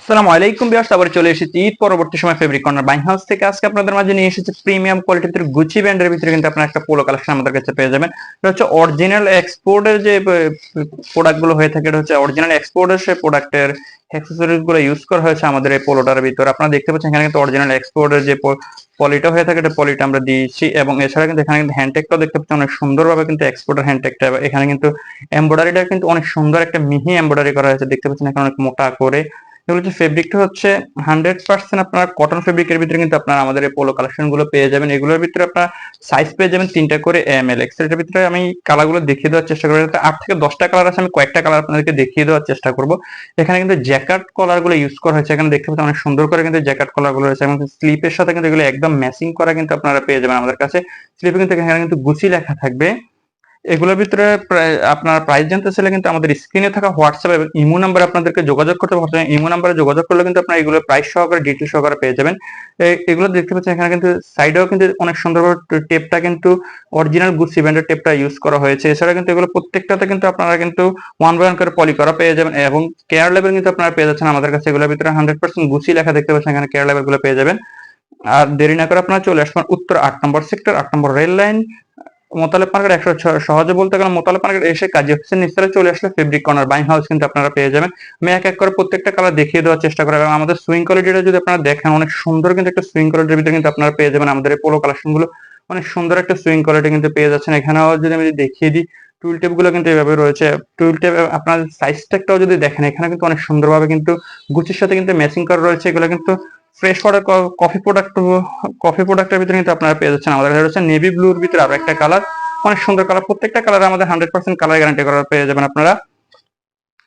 আসসালামু আলাইকুম বিয়ার্স আবার চলে এসেছি ঈদ পরবর্তী সময় ফেব্রিক কর্নার বাইং হাউস থেকে। আজকে আপনাদের মাঝে নিয়ে এসেছি প্রিমিয়াম কোয়ালিটির ভিতরে গুচি ব্র্যান্ডের ভিতরে কিন্তু আপনারা একটা পোলো কালেকশন আমাদের কাছে পেয়ে যাবেন। এটা হচ্ছে অরিজিনাল এক্সপোর্টের যে প্রোডাক্টগুলো হয়ে থাকে, এটা হচ্ছে অরিজিনাল এক্সপোর্টের সেই প্রোডাক্টের অ্যাক্সেসরিজগুলো ইউজ করা হয়েছে আমাদের এই পোলোটার ভিতরে। আপনারা দেখতে পাচ্ছেন এখানে কিন্তু অরিজিনাল এক্সপোর্টের যে পলিটা হয়ে থাকে, এটা পলিটা আমরা দিয়েছি এবং এছাড়া কিন্তু এখানে কিন্তু হ্যান্ডটেকটাও দেখতে পাচ্ছেন, অনেক সুন্দরভাবে কিন্তু এক্সপোর্টের হ্যান্ডটেকটা এখানে কিন্তু এমব্রয়ডারিটা কিন্তু অনেক সুন্দর একটা মিহি এমব্রয়ডারি করা হয়েছে, দেখতে পাচ্ছেন এখানে অনেক মোটা করে। এগুলো যে ফেব্রিকটা হচ্ছে হান্ড্রেড পার্সেন্ট আপনার কটন ফেব্রিকের ভিতরে কিন্তু আপনার আমাদের এই পোলো কালেকশনগুলো পেয়ে যাবেন। এগুলোর ভিতরে আপনার সাইজ পেয়ে যাবেন তিনটা করে এম এল এক্স এটার ভিতরে আমি কালারগুলো দেখিয়ে দেওয়ার চেষ্টা করব। আট থেকে দশটা কালার আছে, আমি কয়েকটা কালার আপনাদেরকে দেখিয়ে দেওয়ার চেষ্টা করব। এখানে কিন্তু জ্যাকেট কলারগুলো ইউজ করা হয়েছে। এখানে দেখতে পাচ্ছেন অনেক সুন্দর করে কিন্তু জ্যাকেট কলারগুলো রয়েছে এবং স্লিপের সাথে কিন্তু এগুলো একদম ম্যাচিং করা কিন্তু আপনারা পেয়ে যাবেন আমাদের কাছে। স্লিপে কিন্তু এখানে কিন্তু গুছি লেখা থাকবে। এগুলোর ভিতরে আপনার প্রাইস জানতে চাইলে কিন্তু আমাদের স্ক্রিনে থাকা হোয়াটসঅ্যাপ এবং ইমো নাম্বার আপনাদেরকে যোগাযোগ করতে পারছেন ইমো নাম্বারে যোগাযোগ করলে কিন্তু আপনার এগুলো প্রাইস সহকারে ডিটেল সহকারে পেয়ে যাবেন। এগুলো দেখতে পাচ্ছেন এখানে কিন্তু সাইডেও কিন্তু অনেক সুন্দরভাবে টেপটা কিন্তু অরিজিনাল গুচি ব্র্যান্ডের টেপটা ইউজ করা হয়েছে। এছাড়া কিন্তু এগুলো প্রত্যেকটাতে কিন্তু আপনারা কিন্তু ওয়ান বাই ওয়ান করে পলি করা পেয়ে যাবেন এবং কেয়ার লেভেল কিন্তু আপনারা পেয়ে যাচ্ছেন আমাদের কাছে। এগুলোর ভিতরে হান্ড্রেড পার্সেন্ট গুচি লেখা দেখতে পাচ্ছেন, এখানে কেয়ার লেভেলগুলো পেয়ে যাবেন। আর দেরি না করে আপনারা চলে আসবেন উত্তর আট নম্বর সেক্টর আট number rail line Motaleb market একশো সহজে বলতে গেলে মোতালেব মার্কেট এসে কাজী অফিসের নিচতলায় চলে আসলে ফেব্রিক কর্নার বাইং হাউস কিন্তু আপনারা পেয়ে যাবেন। আমি এক এক করে প্রত্যেকটা কালার দেখিয়ে দেওয়ার চেষ্টা করি এবং আমাদের সুইং কোয়ালিটিটা যদি আপনারা দেখেন, অনেক সুন্দর কিন্তু একটা সুইং কোয়ালিটির ভিতরে কিন্তু আপনারা পেয়ে যাবেন আমাদের এই পোলো কালেকশনগুলো। অনেক সুন্দর একটা সুইং কোয়ালিটি কিন্তু পেয়ে যাচ্ছেন। এখানেও যদি আমি দেখিয়ে দিই টুল টেপগুলো কিন্তু এভাবে রয়েছে। টুল টেপ আপনার সাইজ ট্যাগটাও যদি দেখেন, এখানে কিন্তু অনেক সুন্দরভাবে কিন্তু গুচির সাথে কিন্তু ম্যাচিং করা রয়েছে। এগুলো কিন্তু fresh water coffee product coffee প্রোডাক্টের ভিতরে কিন্তু আপনারা পেয়ে যাচ্ছেন। আমাদের কাছে রয়েছে নেভি ব্লুর ভিতরে আরও একটা কালার অনেক সুন্দর কালার প্রত্যেকটা কালার আমাদের হান্ড্রেড পার্সেন্ট কালার গ্যারান্টি করা পেয়ে যাবেন আপনারা।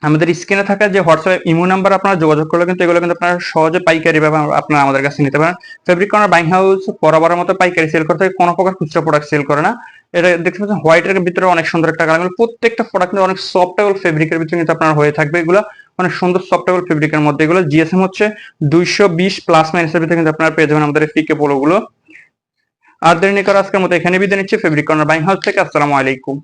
আমাদের স্ক্রিনে থাকা যে হোয়াটসঅ্যাপ ইমো নাম্বার আপনারা যোগাযোগ করলে কিন্তু এগুলো কিন্তু আপনারা সহজে পাইকারি ভাবে আপনারা আমাদের কাছে নিতে পারেন। ফেব্রিক কর্নার বাইং হাউস বরাবরের মতো পাইকারি সেল করতে কোনো প্রকার খুচরা প্রোডাক্ট সেল করে না। এটা দেখতে পাচ্ছেন হোয়াইটের ভিতরে অনেক সুন্দর একটা কালার প্রত্যেকটা প্রোডাক্ট অনেক সফটেবল ফেব্রিকের ভিতরে কিন্তু আপনার হয়ে থাকবে এগুলো। অনেক সুন্দর সফটওয়্যার ফেব্রিকের মধ্যে এগুলো। জিএসএম হচ্ছে দুইশো বিশ প্লাস মাইনাসের ভিতরে কিন্তু আপনারা পেয়ে যাবেন আমাদের ফিকে পিকে পোলো গুলো। আর দেরি করা আজকের মতো এখানে বিদায় নিচ্ছি। ফেব্রিক কর্নার বাইং হাউস থেকে আসসালামু আলাইকুম।